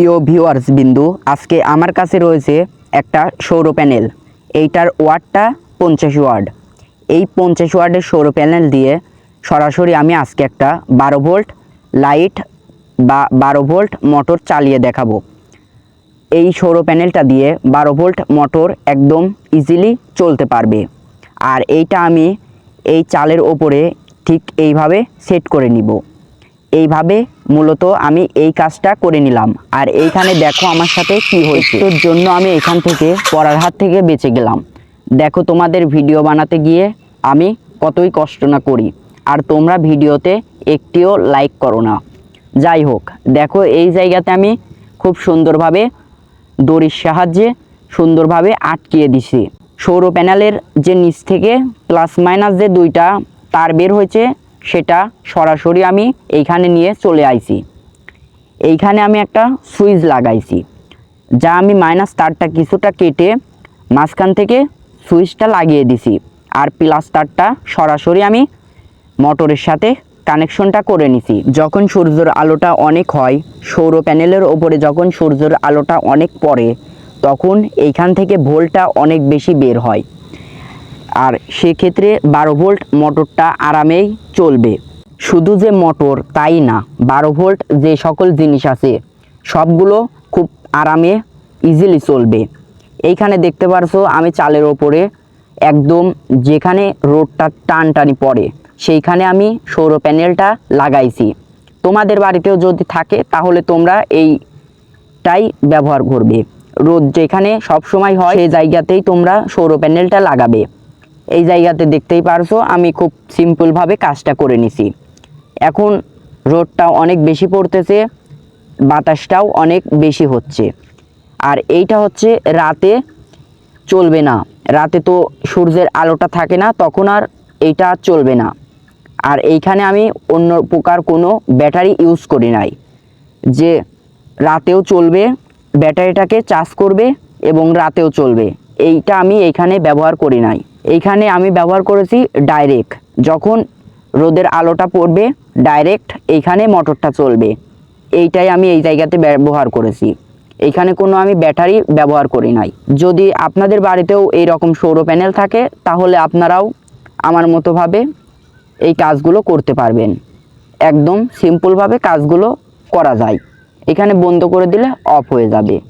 প্রিয় ভিউয়ার্স বিন্দু, আজকে আমার কাছে রয়েছে একটা সৌর প্যানেল এইটার ওয়ার্ডটা পঞ্চাশ ওয়ার্ড। এই পঞ্চাশ ওয়ার্ডের সৌর প্যানেল দিয়ে সরাসরি আমি আজকে একটা বারো ভোল্ট লাইট বা বারো ভোল্ট মোটর চালিয়ে দেখাবো। এই সৌর প্যানেলটা দিয়ে বারো ভোল্ট মোটর একদম ইজিলি চলতে পারবে। আর এইটা আমি এই চালের ওপরে ঠিক এইভাবে সেট করে নিব। এইভাবে মূলত আমি এই কাজটা করে নিলাম। আর এইখানে দেখো আমার সাথে কি হয়েছে। তোর জন্য আমি এখান থেকে পড়ার হাত থেকে বেঁচে গেলাম। দেখো তোমাদের ভিডিও বানাতে গিয়ে আমি কতই কষ্ট না করি। আর তোমরা ভিডিওতে একটিও লাইক করো না। যাই হোক, দেখো এই জায়গাতে আমি খুব সুন্দরভাবে দড়ির সাহায্যে সুন্দরভাবে আটকিয়ে দিছি। সৌর প্যানেলের যে নিচ থেকে প্লাস মাইনাস যে দুইটা তার বের হয়েছে সেটা সরাসরি আমি এইখানে নিয়ে চলে আইছি। এইখানে আমি একটা সুইচ লাগাইছি, যা আমি মাইনাস তারটা কিছুটা কেটে মাঝখান থেকে সুইচটা লাগিয়ে দিছি আর প্লাস তারটা সরাসরি আমি মোটরের সাথে কানেকশনটা করে নিছি। যখন সূর্যের আলোটা অনেক হয়, সৌর প্যানেলের ওপরে যখন সূর্যের আলোটা অনেক পড়ে, তখন এইখান থেকে ভোল্টটা অনেক বেশি বের হয়। আর সেক্ষেত্রে বারো ভোল্ট মোটরটা আরামেই চলবে। শুধু যে মোটর, তাই না? বারো ভোল্ট যে সকল জিনিস আছে, সবগুলো খুব আরামে ইজিলি চলবে। এইখানে দেখতে পারছ, আমি চালের ওপরে একদম যেখানে রোডটা টান টানি পড়ে, সেইখানে আমি সৌর প্যানেলটা লাগাইছি। তোমাদের বাড়িতেও যদি থাকে, তাহলে তোমরা এইটাই ব্যবহার করবে। রোদ যেখানে সব সময় হয় সেই জায়গাতেই তোমরা সৌর প্যানেলটা লাগাবে। এই জায়গাতে দেখতেই পারছ, আমি খুব সিম্পলভাবে কাজটা করে নিছি। এখন রোদটা অনেক বেশি পড়তেছে, বাতাসটাও অনেক বেশি হচ্ছে। আর এইটা হচ্ছে রাতে চলবে না। রাতে তো সূর্যের আলোটা থাকে না, তখন আর এইটা চলবে না। আর এইখানে আমি অন্য প্রকার কোনো ব্যাটারি ইউজ করি নাই। যে রাতেও চলবে, ব্যাটারিটাকে চার্জ করবে এবং রাতেও চলবে। এইটা আমি এইখানে ব্যবহার করি নাই। এইখানে আমি ব্যবহার করেছি ডাইরেক্ট যখন রোদের আলোটা পড়বে ডাইরেক্ট এইখানে মোটরটা চলবে। এইটাই আমি এই জায়গাতে ব্যবহার করেছি। এইখানে কোনো আমি ব্যাটারি ব্যবহার করি নাই। যদি আপনাদের বাড়িতেও এই রকম সৌর প্যানেল থাকে, তাহলে আপনারাও আমার মতোভাবে এই কাজগুলো করতে পারবেন। একদম সিম্পলভাবে কাজগুলো করা যায়। এখানে বন্ধ করে দিলে অফ হয়ে যাবে।